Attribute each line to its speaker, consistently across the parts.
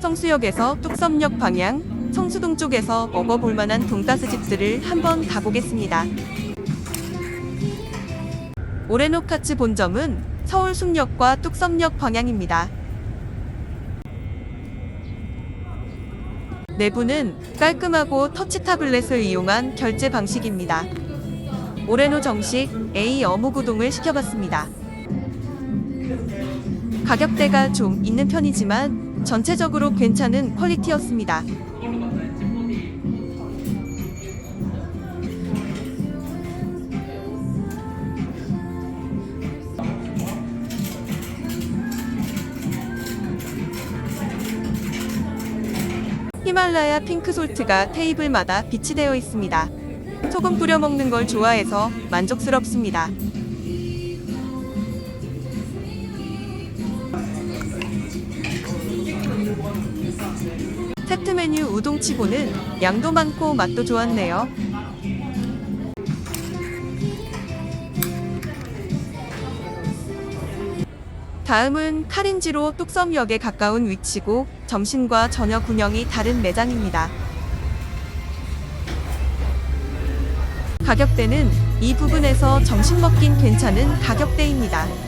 Speaker 1: 성수역에서 뚝섬역 방향, 성수동 쪽에서 먹어볼 만한 돈가스 집들을 한번 가보겠습니다. 오레노카츠 본점은 서울 숲역과 뚝섬역 방향입니다. 내부는 깔끔하고 터치 타블렛을 이용한 결제 방식입니다. 오레노 정식 A 어묵우동을 시켜봤습니다. 가격대가 좀 있는 편이지만 전체적으로 괜찮은 퀄리티였습니다. 히말라야 핑크솔트가 테이블마다 비치되어 있습니다. 소금 뿌려 먹는 걸 좋아해서 만족스럽습니다. 세트 메뉴 우동치고는 양도 많고 맛도 좋았네요. 다음은 카린지로 뚝섬역에 가까운 위치고 점심과 저녁 운영이 다른 매장입니다. 가격대는 이 부분에서 점심 먹긴 괜찮은 가격대입니다.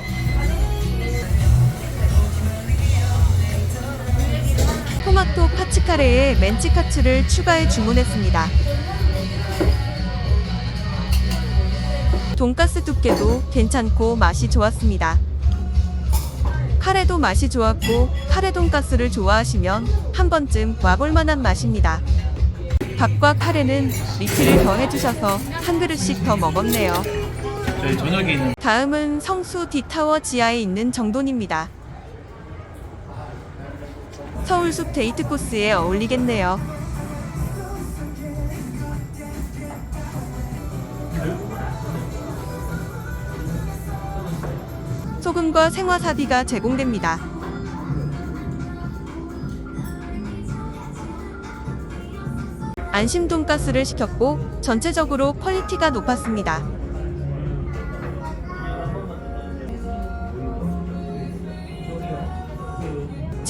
Speaker 1: 토마토 파치카레에 멘치카츠를 추가해 주문했습니다. 돈가스 두께도 괜찮고 맛이 좋았습니다. 카레도 맛이 좋았고 카레 돈가스를 좋아하시면 한 번쯤 와볼 만한 맛입니다. 밥과 카레는 리필을 더 해주셔서 한 그릇씩 더 먹었네요.
Speaker 2: 저희 저녁에 있는
Speaker 1: 다음은 성수 디타워 지하에 있는 정돈입니다. 서울숲 데이트 코스에 어울리겠네요. 소금과 생화사비가 제공됩니다. 안심 돈가스를 시켰고 전체적으로 퀄리티가 높았습니다.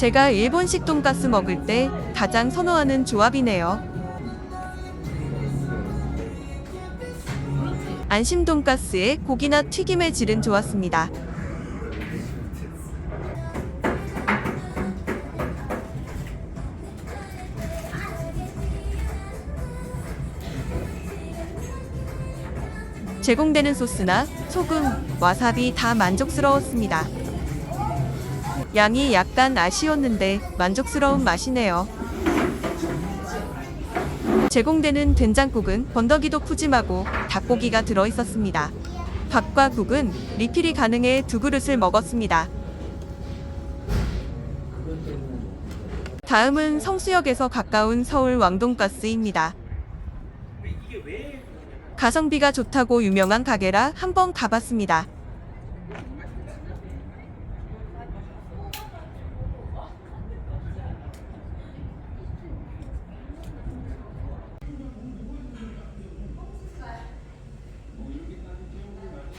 Speaker 1: 제가 일본식 돈가스 먹을 때 가장 선호하는 조합이네요. 안심 돈가스에 고기나 튀김의 질은 좋았습니다. 제공되는 소스나 소금, 와사비 다 만족스러웠습니다. 양이 약간 아쉬웠는데 만족스러운 맛이네요. 제공되는 된장국은 번더기도 푸짐하고 닭고기가 들어 있었습니다. 밥과 국은 리필이 가능해 두 그릇을 먹었습니다. 다음은 성수역에서 가까운 서울 왕돈가스입니다. 가성비가 좋다고 유명한 가게라 한번 가봤습니다.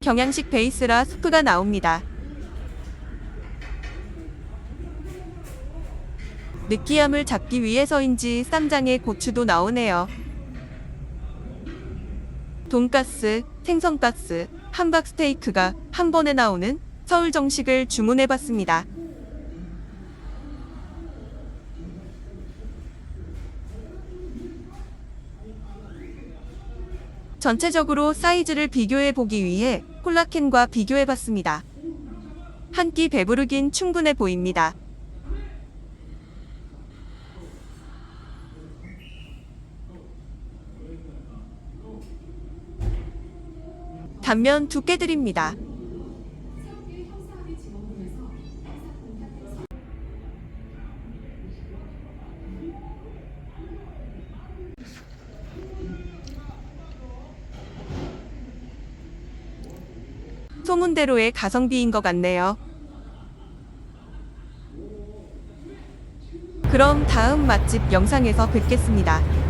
Speaker 1: 경양식 베이스라 수프가 나옵니다. 느끼함을 잡기 위해서인지 쌈장에 고추도 나오네요. 돈가스, 생선가스, 함박 스테이크가 한 번에 나오는 서울 정식을 주문해 봤습니다. 전체적으로 사이즈를 비교해 보기 위해 콜라캔과 비교해 봤습니다. 한 끼 배부르긴 충분해 보입니다. 단면 두께 드립니다. 소문대로의 가성비인 것 같네요. 그럼 다음 맛집 영상에서 뵙겠습니다.